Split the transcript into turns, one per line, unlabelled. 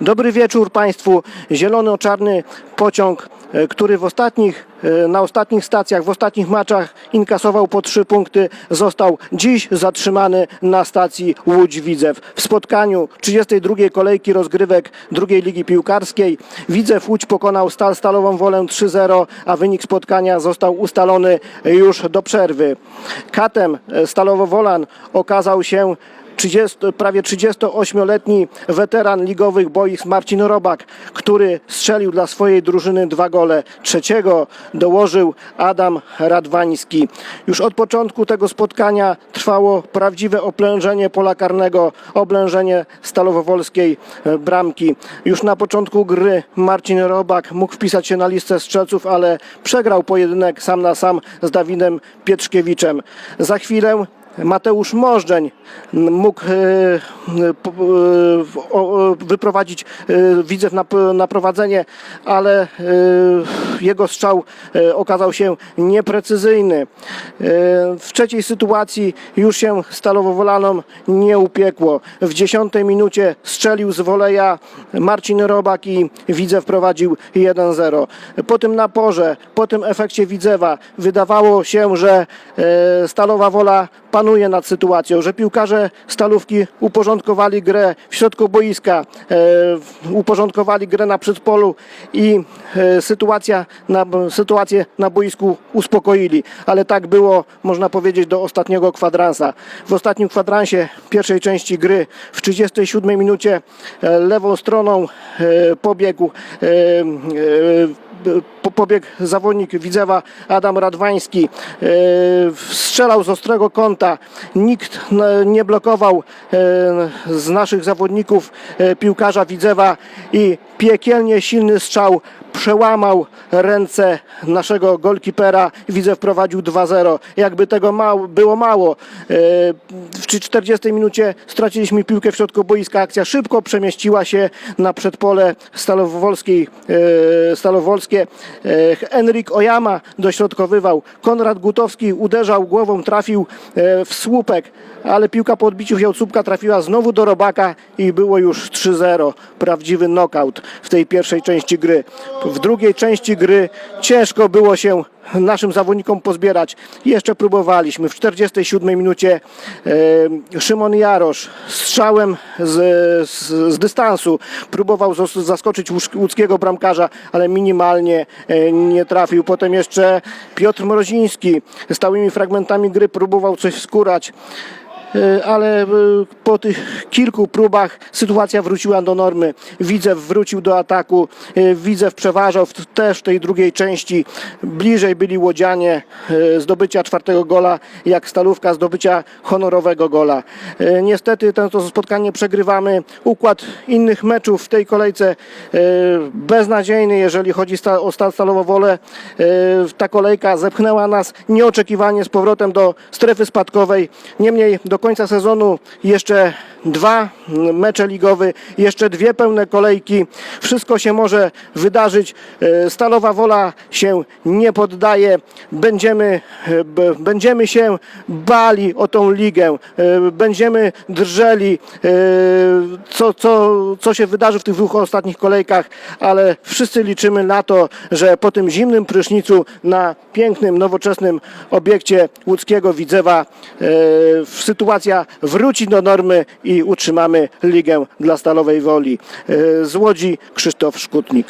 Dobry wieczór Państwu. Zielono-czarny pociąg, e, który w ostatnich, e, na ostatnich stacjach, w ostatnich meczach inkasował po trzy punkty, został dziś zatrzymany na stacji Łódź-Widzew. W spotkaniu 32. kolejki rozgrywek drugiej ligi piłkarskiej Widzew Łódź pokonał Stal Stalową Wolę 3-0, a wynik spotkania został ustalony już do przerwy. Katem e, Stalowo-Wolan okazał się 30, prawie 38-letni weteran ligowych boisk Marcin Robak, który strzelił dla swojej drużyny dwa gole. Trzeciego dołożył Adam Radwański. Już od początku tego spotkania trwało prawdziwe oplężenie pola karnego, oblężenie stalowowolskiej e, bramki. Już na początku gry Marcin Robak mógł wpisać się na listę strzelców, ale przegrał pojedynek sam na sam z Dawidem Pietrzkiewiczem. Za chwilę Mateusz Możdżeń mógł wyprowadzić Widzew na, prowadzenie, ale e, jego strzał e, okazał się nieprecyzyjny. E, W trzeciej sytuacji już się Stalowo-Wolanom nie upiekło. W dziesiątej minucie strzelił z woleja Marcin Robak i Widzew prowadził 1-0. Po tym naporze, po tym efekcie Widzewa wydawało się, że Stalowa Wola panuje nad sytuacją, że piłkarze Stalówki uporządkowali grę w środku boiska, e, uporządkowali grę na przedpolu i e, sytuacja na, sytuację na boisku uspokoili. Ale tak było, można powiedzieć, do ostatniego kwadransa. W ostatnim kwadransie pierwszej części gry w 37 minucie e, lewą stroną pobiegł po- pobiegł zawodnik Widzewa Adam Radwański. E, Strzelał z ostrego kąta. Nikt n- nie blokował e, z naszych zawodników e, piłkarza Widzewa i piekielnie silny strzał przełamał ręce naszego golkipera. Widzew prowadził 2-0. Jakby tego mało, było mało. e, W 40 minucie straciliśmy piłkę w środku boiska. Akcja szybko przemieściła się na przedpole Stalowolskiej, e, Stalowolskie. E, Enrik Ojama dośrodkowywał. Konrad Gutowski uderzał głową, trafił w słupek, ale piłka po odbiciu Białcupka trafiła znowu do Robaka i było już 3-0. Prawdziwy knockout w tej pierwszej części gry. W drugiej części gry ciężko było się naszym zawodnikom pozbierać. Jeszcze próbowaliśmy. W 47 minucie e, Szymon Jarosz strzałem z, z, z dystansu próbował zaskoczyć łódzkiego bramkarza, ale minimalnie e, nie trafił. Potem jeszcze Piotr Mroziński stałymi fragmentami gry próbował coś skórać. E, ale e, po tych kilku próbach sytuacja wróciła do normy. Widzew wrócił do ataku, e, Widzew przeważał też w tej drugiej części. Bliżej byli Łodzianie zdobycia czwartego gola, jak Stalówka zdobycia honorowego gola. Niestety to, spotkanie przegrywamy. Układ innych meczów w tej kolejce beznadziejny, jeżeli chodzi o Stal Stalową Wolę. Ta kolejka zepchnęła nas nieoczekiwanie z powrotem do strefy spadkowej. Niemniej do końca sezonu jeszcze dwa mecze ligowe, jeszcze dwie pełne kolejki. Wszystko się może wydarzyć. E, Stalowa Wola się nie poddaje. Będziemy, e, będziemy się bali o tą ligę. E, Będziemy drżeli, co, co, co się wydarzy w tych dwóch ostatnich kolejkach, ale wszyscy liczymy na to, że po tym zimnym prysznicu na pięknym, nowoczesnym obiekcie łódzkiego Widzewa sytuacja wróci do normy i utrzymamy ligę dla Stalowej Woli. E, Z Łodzi Krzysztof Szkutnik.